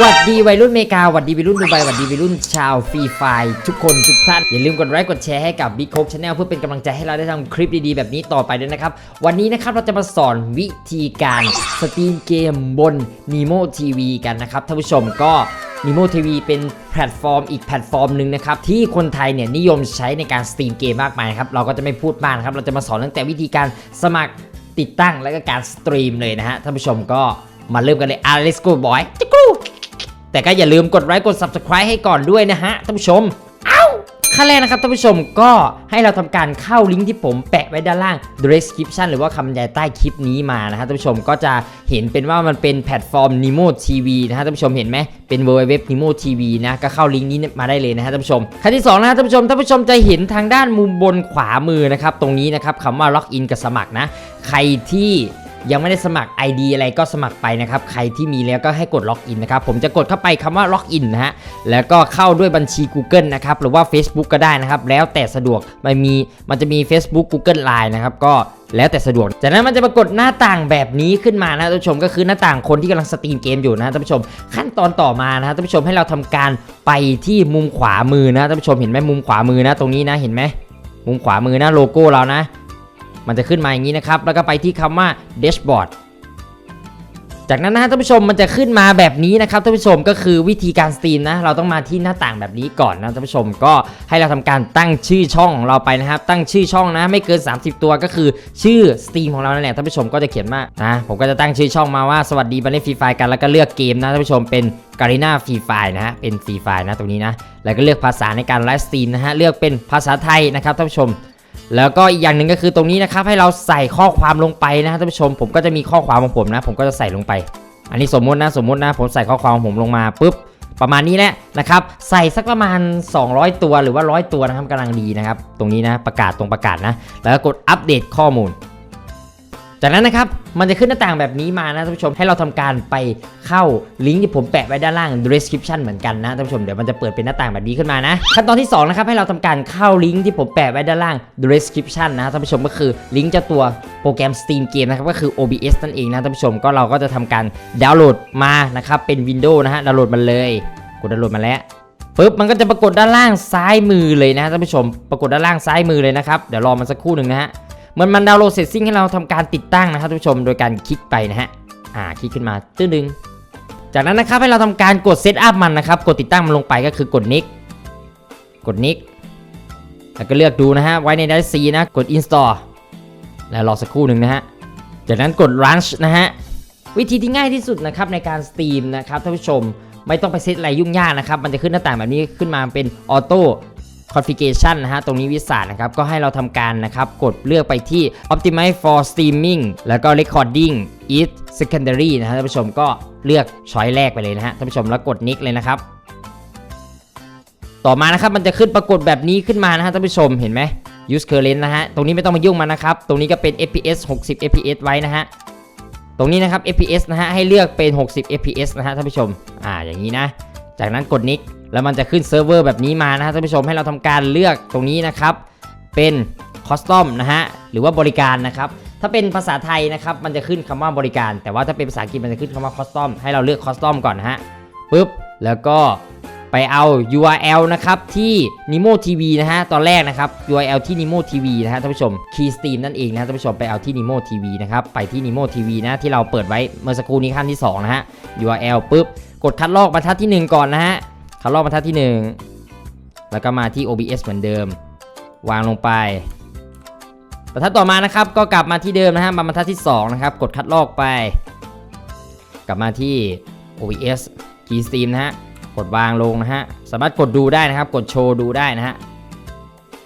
หวัดดีวัยรุ่นเมกาหวัดดีวัยรุ่นดูไบหวัดดีวัยรุ่นชาวฟรีไฟทุกคนทุกท่าน อย่าลืมกดไลค์กดแชร์ให้กับ Big Coke Channel เพื่อเป็นกำลังใจให้เราได้ทำคลิปดีๆ แบบนี้ต่อไปด้วยนะครับ วันนี้นะครับเราจะมาสอนวิธีการสตรีมเกมบน Nemo TV กันนะครับท่านผู้ชมก็ Nemo TV เป็นแพลตฟอร์มอีกแพลตฟอร์มหนึ่งนะครับที่คนไทยเนี่ยนิยมใช้ในการสตรีมเกมมากมายครับเราก็จะไม่พูดมากครับเราจะมาสอนตั้งแต่วิธีการสมัครติดตั้งและก็การสตรีมเลยนะฮะท่านผู้ชมก็มาเริ่มกันเลยอะ let's go boy จิกู แต่ก็อย่าลืมกดไลค์กด subscribe ให้ก่อนด้วยนะฮะท่านผู้ชม เอ้าขั้นแรกนะครับท่านผู้ชมก็ให้เราทำการเข้าลิงก์ที่ผมแปะไว้ด้านล่าง description หรือว่าคำบรรยายใต้คลิปนี้มานะฮะท่านผู้ชมก็จะเห็นเป็นว่ามันเป็นแพลตฟอร์ม Nemo TV นะฮะท่านผู้ชมเห็นไหมเป็น www Nemo TV นะก็เข้าลิงก์นี้มาได้เลยนะฮะท่านผู้ชมขั้นที่สองนะฮะท่านผู้ชมท่านผู้ชมจะเห็นทางด้านมุมบนขวามือนะครับตรงนี้นะครับคำว่า login กับสมัครนะ ใครที่ ยังไม่ได้สมัคร ID อะไรก็สมัครไปนะครับ ใครที่มีแล้วก็ให้กดล็อกอินนะครับ ผมจะกดเข้าไปคำว่าล็อกอินนะฮะ แล้วก็เข้าด้วยบัญชี Google นะครับ หรือว่า Facebook ก็ได้นะครับ แล้วแต่สะดวก มันมี มันจะมี Facebook Google Line นะครับ ก็แล้วแต่สะดวก จากนั้นมันจะปรากฏหน้าต่างแบบนี้ขึ้นมานะท่านผู้ชมก็คือหน้าต่างคนที่กำลังสตรีมเกมอยู่นะท่านผู้ชม ขั้นตอนต่อมานะท่านผู้ชมให้เราทำการไปที่มุมขวามือนะท่านผู้ชมเห็นไหมมุมขวามือนะตรงนี้นะเห็นไหมมุมขวามือนะโลโก้เรานะ มันจะขึ้นมาอย่างนี้นะครับ แล้วก็ไปที่คำว่า dashboard จากนั้นนะท่านผู้ชมมันจะขึ้นมาแบบนี้นะครับท่านผู้ชมก็คือวิธีการสตรีมนะเราต้องมาที่หน้าต่างแบบนี้ก่อนนะท่านผู้ชมก็ให้เราทำการตั้งชื่อช่องของเราไปนะครับ ตั้งชื่อช่องนะไม่เกิน 30 ตัวก็คือชื่อสตรีมของเรานั่นแหละท่านผู้ชมก็จะเขียนว่านะผมก็จะตั้งชื่อช่องมาว่าสวัสดีบันเล่ฟรีไฟกันแล้วก็เลือกเกมนะท่านผู้ชมเป็นการีนาฟรีไฟนะฮะเป็นฟรีไฟนะตรงนี้นะแล้วก็เลือกภาษาในการไลฟ์สตรีมนะฮะเลือกเป็นภาษาไทยนะครับท่านผู้ชม แล้วก็อีกอย่างหนึ่งก็คือตรงนี้นะครับให้เราใส่ข้อความลงไปนะท่านผู้ชม ผมก็จะมีข้อความของผมนะ ผมก็จะใส่ลงไป อันนี้สมมุตินะสมมุตินะ ผมใส่ข้อความของผมลงมาปุ๊บประมาณนี้แหละนะครับ ใส่สักประมาณ 200 ตัวหรือว่า 100 ตัวนะครับกำลังดีนะครับ ตรงนี้นะประกาศตรงประกาศนะ แล้วก็กดอัปเดตข้อมูล จากนั้นนะครับมันจะขึ้นหน้าต่างแบบนี้มานะท่านผู้ชมให้เราทำการไปเข้าลิงก์ที่ผมแปะไว้ด้านล่าง description เหมือนกันนะท่านผู้ชมเดี๋ยวมันจะเปิดเป็นหน้าต่างแบบนี้ขึ้นมานะขั้นตอนที่2นะครับให้เราทำการเข้าลิงก์ที่ผมแปะไว้ด้านล่าง description นะท่านผู้ชมก็คือลิงก์จ้าตัวโปรแกรม Steam Game นะครับก็คือ OBS นั่นเองนะท่านผู้ชมก็เราก็จะทำการดาวน์โหลดมานะครับเป็น Windows นะฮะดาวน์โหลดมันเลยกดดาวน์โหลดมาแล้วปุ๊บมันก็จะปรากฏด้านล่างซ้ายมือเลยนะท่านผู้ชม ปรากฏด้านล่างซ้ายมือเลยนะครับเดี๋ยวรอมันสักครู่หนึ่งนะฮะ มันมันดาวน์โหลดเสร็จสิ้นให้เราทำการติดตั้งนะครับท่านผู้ชมโดยการคลิกไปนะฮะอ่าคลิกขึ้นมาตื้อดึงจากนั้นนะครับให้เราทำการกดเซตอัพมันนะครับกดติดตั้งมันลงไปก็คือกดนิกกดนิกแล้วก็เลือกดูนะฮะไว้ในไดซีนะกด install แล้วรอสักครู่หนึ่งนะฮะจากนั้นกด launch นะฮะวิธีที่ง่ายที่สุดนะครับในการสตรีมนะครับท่านผู้ชมไม่ต้องไปเซตอะไรยุ่งยากนะครับ มันจะขึ้นหน้าต่างแบบนี้ขึ้นมาเป็นออโต้ configuration นะฮะตรงนี้วิสานะครับก็ให้เราทำการนะครับกดเลือกไปที่ optimize for streaming แล้วก็ recording is secondary นะฮะท่านผู้ชมก็เลือกช้อยแรกไปเลยนะฮะท่านผู้ชมแล้วกด next เลยนะครับ ต่อมานะครับมันจะขึ้นปรากฏแบบนี้ขึ้นมานะฮะท่านผู้ชมเห็นไหม use current นะฮะตรงนี้ไม่ต้องมายุ่งมันนะครับ ตรงนี้ก็เป็น fps 60 fps ไว้นะฮะตรงนี้นะครับ fps นะฮะให้เลือกเป็น 60 fps นะฮะท่านผู้ชมอ่าอย่างนี้นะ จากนั้นกดนิกแล้วมันจะขึ้นเซิร์ฟเวอร์แบบนี้มานะฮะท่านผู้ชมให้เราทำการเลือกตรงนี้นะครับ เป็นคอสตอมนะฮะหรือว่าบริการนะครับถ้าเป็นภาษาไทยนะครับมันจะขึ้นคำว่าบริการ แต่ว่าถ้าเป็นภาษาอังกฤษมันจะขึ้นคำว่าคอสตอมให้เราเลือกคอสตอมก่อนนะฮะปุ๊บแล้วก็ ไปเอา URL นะครับที่ Nemo TV นะฮะตอนแรกนะครับ URL ที่ Nemo TV นะฮะท่านผู้ชม Keystream นั่นเองนะฮะท่านผู้ชมไปเอาที่ Nemo TV นะครับไปที่ Nemo TV นะที่เราเปิดไว้เมื่อสักครู่นี้ขั้นที่สองนะฮะ URL ปุ๊บ กดคัดลอกบรรทัดที่หนึ่งก่อนนะฮะคัดลอกบรรทัดที่ 1 แล้วก็มาที่ OBS เหมือนเดิม วางลงไปบรรทัดต่อมานะครับก็กลับมาที่เดิมนะฮะมาบรรทัดที่2นะครับกดคัดลอกไป กลับมาที่ OBS Keystream นะฮะ กดวางลงนะฮะ สามารถกดดูได้นะครับ กดโชว์ดูได้นะฮะ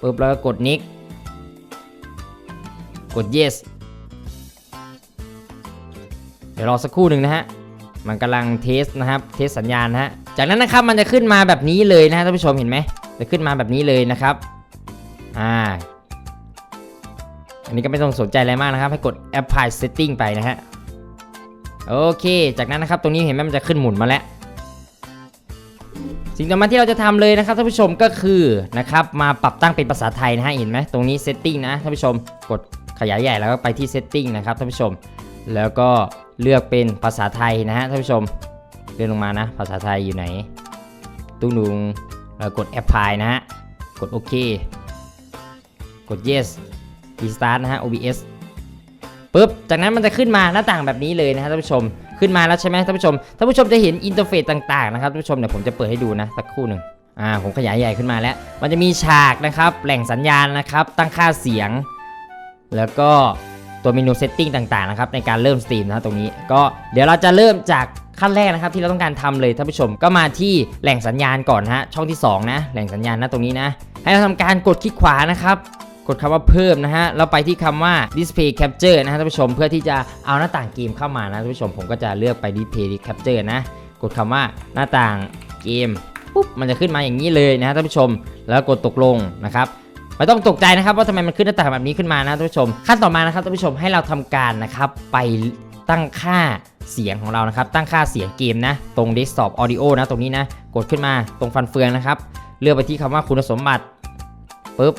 ปุ๊บแล้วก็กด Nick กด Yes เดี๋ยวรอสักครู่หนึ่งนะฮะ มันกำลังเทสนะครับ เทสสัญญาณนะฮะ จากนั้นนะครับมันจะขึ้นมาแบบนี้เลยนะฮะท่านผู้ชมเห็นไหม จะขึ้นมาแบบนี้เลยนะครับ อ่า อันนี้ก็ไม่ต้องสนใจอะไรมากนะครับ ให้กด apply setting ไปนะฮะ โอเค จากนั้นนะครับตรงนี้เห็นไหมมันจะขึ้นหมุนมาแล้ว สิ่งต่อมาที่เราจะทำเลยนะครับท่านผู้ชมก็คือนะครับมาปรับตั้งเป็นภาษาไทยนะฮะเห็นไหมตรงนี้ setting นะท่านผู้ชมกดขยายใหญ่แล้วก็ไปที่ setting นะครับท่านผู้ชม แล้วก็เลือกเป็นภาษาไทยนะฮะท่านผู้ชมเลื่อนลงมานะ ภาษาไทยอยู่ไหนตุ้งนุงเอ่อกด apply นะฮะกดโอเคกด yes restart นะฮะ OBS ปุ๊บ จากนั้นมันจะขึ้นมาหน้าต่างแบบนี้เลยนะฮะท่านผู้ชมขึ้นมาแล้วใช่ไหมท่านผู้ชมท่านผู้ชมจะเห็นอินเทอร์เฟซต่างๆนะครับท่านผู้ชมเดี๋ยวผมจะเปิดให้ดูนะสักครู่หนึ่งอ่าผมขยายใหญ่ขึ้นมาแล้ว มันจะมีฉากนะครับแหล่งสัญญาณนะครับตั้งค่าเสียง แล้วก็ตัวเมนูเซตติ้งต่างๆนะครับในการเริ่มสตรีมนะตรงนี้ ก็เดี๋ยวเราจะเริ่มจากขั้นแรกนะครับที่เราต้องการทำเลยท่านผู้ชมก็มาที่แหล่งสัญญาณก่อนนะฮะช่องที่สองนะ แหล่งสัญญาณนะตรงนี้นะ ให้เราทำการกดคลิกขวานะครับ ดคำว่าเพิ่มนะฮะเราไปที่คำว่า display capture นะฮะท่านผู้ชมเพื่อที่จะเอาหน้าต่างเกมเข้ามานะท่านผู้ชมผมก็จะเลือกไป display capture นะ กดคำว่าหน้าต่างเกมปุ๊บมันจะขึ้นมาอย่างนี้เลยนะฮะท่านผู้ชม แล้วกดตกลงนะครับไม่ต้องตกใจนะครับว่าทำไมมันขึ้นหน้าต่างแบบนี้ขึ้นมานะท่านผู้ชม ขั้นต่อมานะครับท่านผู้ชมให้เราทำการนะครับไปตั้งค่าเสียงของเรานะครับ ตั้งค่าเสียงเกมนะ ตรง desktop audio นะ ตรงนี้นะ กดขึ้นมาตรงฟันเฟืองนะครับ เลือกไปที่คำว่าคุณสมบัติปุ๊บ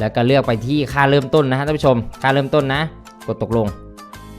แล้วก็เลือกไปที่ค่าเริ่มต้นนะฮะท่านผู้ชม ค่าเริ่มต้นนะ กดตกลง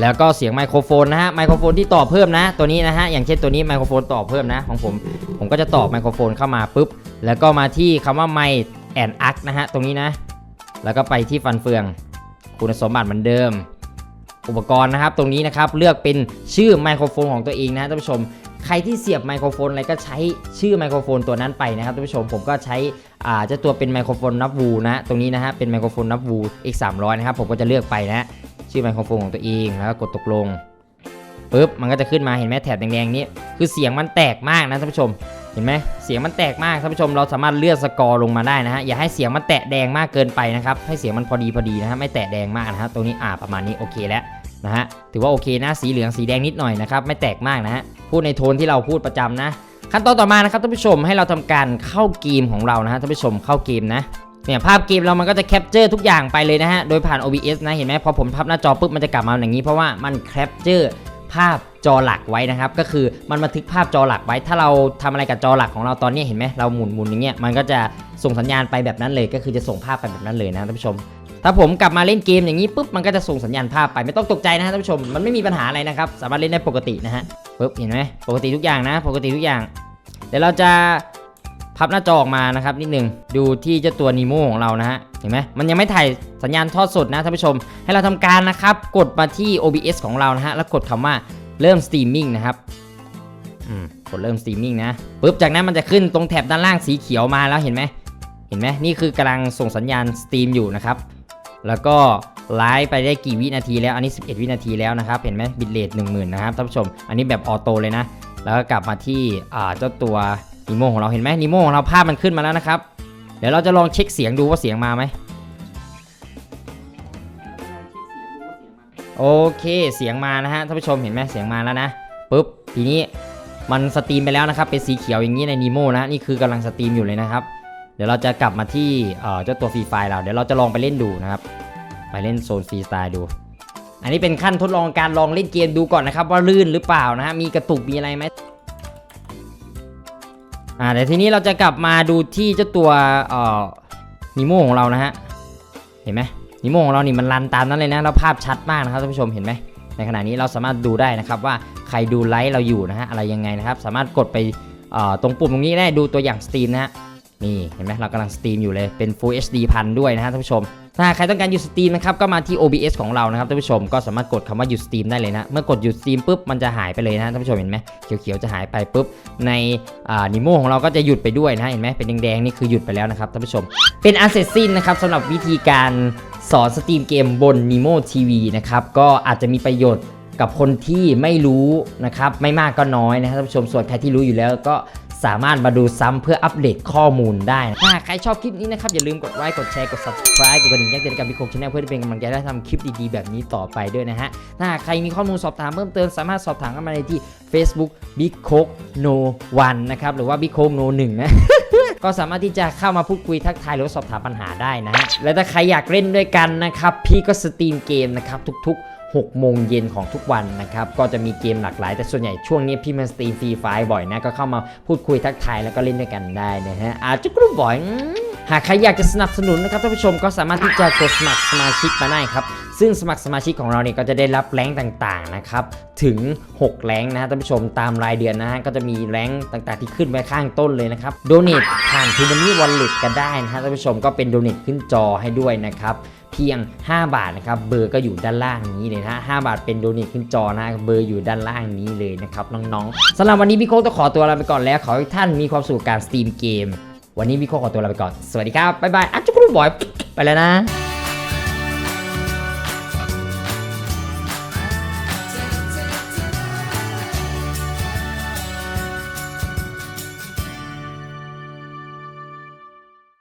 แล้วก็เสียงไมโครโฟนนะฮะ ไมโครโฟนที่ต่อเพิ่มนะ ตัวนี้นะฮะ อย่างเช่นตัวนี้ไมโครโฟนต่อเพิ่มนะ ของผม ผมก็จะต่อไมโครโฟนเข้ามาปุ๊บ แล้วก็มาที่คำว่าไมแอนอักนะฮะ ตรงนี้นะ แล้วก็ไปที่ฟันเฟือง คุณสมบัติเหมือนเดิม อุปกรณ์นะครับ ตรงนี้นะครับ เลือกเป็นชื่อไมโครโฟนของตัวเองนะท่านผู้ชมใครที่เสียบไมโครโฟนอะไรก็ใช้ชื่อไมโครโฟนตัวนั้นไปนะครับท่านผู้ชมผมก็ใช้ อ่าจ้าตัวเป็นไมโครโฟนนับวูนะตรงนี้นะฮะเป็นไมโครโฟนนับวู x 3 0 0นะครับผมก็จะเลือกไปนะชื่อไมโครโฟนของตัวเองแล้วก็กดตกลงปุ๊บมันก็จะขึ้นมาเห็นไหมแถบแดงๆนี้ คือเสียงมันแตกมากนะท่านผู้ชมเห็นไหมเสียงมันแตกมากท่านผู้ชมเราสามารถเลื่อนสกอร์ลงมาได้นะฮะอย่าให้เสียงมันแตะแดงมากเกินไปนะครับให้เสียงมันพอดีพอดีนะฮะไม่แตะแดงมากนะฮะตรงนี้อ่าประมาณนี้โอเคแล้วนะฮะถือว่าโอเคนะสีเหลืองสีแดงนิดหน่อยนะครับไม่แตกมากนะฮะพูดในโทนที่เราพูดประจำนะ ขั้นตอนต่อมานะครับท่านผู้ชมให้เราทำการเข้าเกมของเรานะฮะท่านผู้ชมเข้าเกมนะเนี่ยภาพเกมเรามันก็จะแคปเจอร์ทุกอย่างไปเลยนะฮะโดยผ่าน OBS นะเห็นไหมพอผมพับหน้าจอปุ๊บมันจะกลับมาอย่างนี้เพราะว่ามันแคปเจอร์ภาพจอหลักไว้นะครับ ก็คือมันบันทึกภาพจอหลักไว้ ถ้าเราทำอะไรกับจอหลักของเราตอนนี้เห็นไหมเราหมุนหมุนอย่างเงี้ยมันก็จะส่งสัญญาณไปแบบนั้นเลย ก็คือจะส่งภาพไปแบบนั้นเลยนะท่านผู้ชม ถ้าผมกลับมาเล่นเกมอย่างนี้ปุ๊บมันก็จะส่งสัญญาณภาพไปไม่ต้องตกใจนะฮะท่านผู้ชมมันไม่มีปัญหาอะไรนะครับสามารถเล่นได้ปกตินะฮะ ปุ๊บเห็นไหมปกติทุกอย่างนะ ปกติทุกอย่าง เดี๋ยวเราจะพับหน้าจอออกมานะครับนิดนึงดูที่เจ้าตัวนีโมของเรานะฮะเห็นไหมมันยังไม่ถ่ายสัญญาณทอดสดนะท่านผู้ชม ให้เราทำการนะครับ กดมาที่ OBS ของเรานะฮะแล้วกดคำว่าเริ่มสตรีมมิ่งนะครับอืมกดเริ่มสตรีมมิ่งนะปุ๊บจากนั้นมันจะขึ้นตรงแถบด้านล่างสีเขียวมาแล้วเห็นไหมเห็นไหมนี่คือกำลังส่งสัญญาณสตรีมอยู่นะครับ แล้วก็ ไลฟ์ไปได้กี่วินาทีแล้ว อันนี้ 11 วินาทีแล้วนะครับ เห็นไหมบิตเรท10,000นนะครับท่านผู้ชม อันนี้แบบออโต้เลยนะ แล้วก็กลับมาที่เจ้าตัวนีโมของเราเห็นไหมนีโมของเราภาพมันขึ้นมาแล้วนะครับ เดี๋ยวเราจะลองเช็คเสียงดูว่าเสียงมาไหมโอเคเสียงมานะฮะท่านผู้ชมเห็นไหมเสียงมาแล้วนะปุ๊บทีนี้มันสตรีมไปแล้วนะครับเป็นสีเขียวอย่างนี้ในนีโมนะนี่คือกำลังสตรีมอยู่เลยนะครับ เดี๋ยวเราจะกลับมาที่เจ้าตัวฟรีไฟล์เราเดี๋ยวเราจะลองไปเล่นดูนะครับ ไปเล่นโซนฟรีสไตล์ดู อันนี้เป็นขั้นทดลองการลองเล่นเกมดูก่อนนะครับ ว่าลื่นหรือเปล่านะฮะมีกระตุกมีอะไรไหมอ่าเดี๋ยวทีนี้เราจะกลับมาดูที่เจ้าตัวเอ่อนิโมของเรานะฮะเห็นไหมนิโมของเรานี่มันรันตามนั้นเลยนะแล้วภาพชัดมากนะครับท่านผู้ชมเห็นไหมในขณะนี้เราสามารถดูได้นะครับว่าใครดูไลฟ์เราอยู่นะฮะอะไรยังไงนะครับ สามารถกดไปเอ่อตรงปุ่มตรงนี้ได้ดูตัวอย่างสตรีมนะฮะนี่เห็นไหมเรากำลังสตรีมอยู่เลยเป็น Full HD พันด้วยนะฮะท่านผู้ชม ถ้าใครต้องการหยุดสตรีมนะครับก็มาที่ OBS ของเรานะครับท่านผู้ชมก็สามารถกดคำว่าหยุดสตรีมได้เลยนะเมื่อกดหยุดสตรีมปุ๊บมันจะหายไปเลยนะท่านผู้ชมเห็นไหมเขียวๆจะหายไปปุ๊บในนิโมของเราก็จะหยุดไปด้วยนะเห็นไหมเป็นแดงๆนี่คือหยุดไปแล้วนะครับท่านผู้ชม เป็นอันเสร็จสิ้นนะครับสำหรับวิธีการสอนสตรีมเกมบน Nemo TV นะครับก็อาจจะมีประโยชน์กับคนที่ไม่รู้นะครับไม่มากก็น้อยนะครับท่านผู้ชมส่วนใครที่รู้อยู่แล้วก็ สามารถมาดูซ้ำเพื่ออัปเดตข้อมูลได้นะถ้าใครชอบคลิปนี้นะครับอย่าลืมกดไลค์กดแชร์กด subscribe กดกระดิ่งแจ้งเตือนกับพี่โคกชาแนลเพื่อที่เป็นกำลังใจได้ทำคลิปดีๆแบบนี้ต่อไปด้วยนะฮะถ้าใครมีข้อมูลสอบถามเพิ่มเติมสามารถสอบถามกันมาในที่ Facebook Big c o k No 1นะครับหรือว่า Big c o k No 1นะก็สามารถที่จะเข้ามาพูดคุยทักทายหรือสอบถามปัญหาได้นะฮะและถ้าใครอยากเล่นด้วยกันนะครับพี่ก็สตรีมเกมนะครับทุกๆ 6 โมงเย็นของทุกวันนะครับ ก็จะมีเกมหลากหลาย แต่ส่วนใหญ่ช่วงนี้พี่มาสตรีมฟรีไฟล์บ่อยนะ ก็เข้ามาพูดคุยทักทายแล้วก็เล่นด้วยกันได้นะฮะอาจจะกรุ๊ปบ่อยหากใครอยากจะสนับสนุนนะครับท่านผู้ชมก็สามารถที่จะกดสมัครสมาชิกมาได้ครับ ซึ่งสมัครสมาชิกของเราเนี่ยก็จะได้รับแรงต่างๆนะครับถึง 6 แรงนะฮะท่านผู้ชมตามรายเดือนนะฮะก็จะมีแรงต่างๆที่ขึ้นไว้ข้างต้นเลยนะครับโดเนทผ่านทูมันนี่วอลเล็ตก็ได้นะฮะท่านผู้ชมก็เป็นโดเนทขึ้นจอให้ด้วยนะครับ เพียง 5 บาทนะครับเบอร์ก็อยู่ด้านล่างนี้เลยนะฮะ5บาทเป็นโดเนทขึ้นจอนะเบอร์อยู่ด้านล่างนี้เลยนะครับน้องๆสำหรับวันนี้พี่โค้กต้องขอตัวลาไปก่อนแล้วขอให้ท่านมีความสุขการสตรีมเกม วันนี้พี่โค้กขอตัวลาไปก่อนสวัสดีครับบ๊ายบายอะจุกรูบอยไปแล้วนะ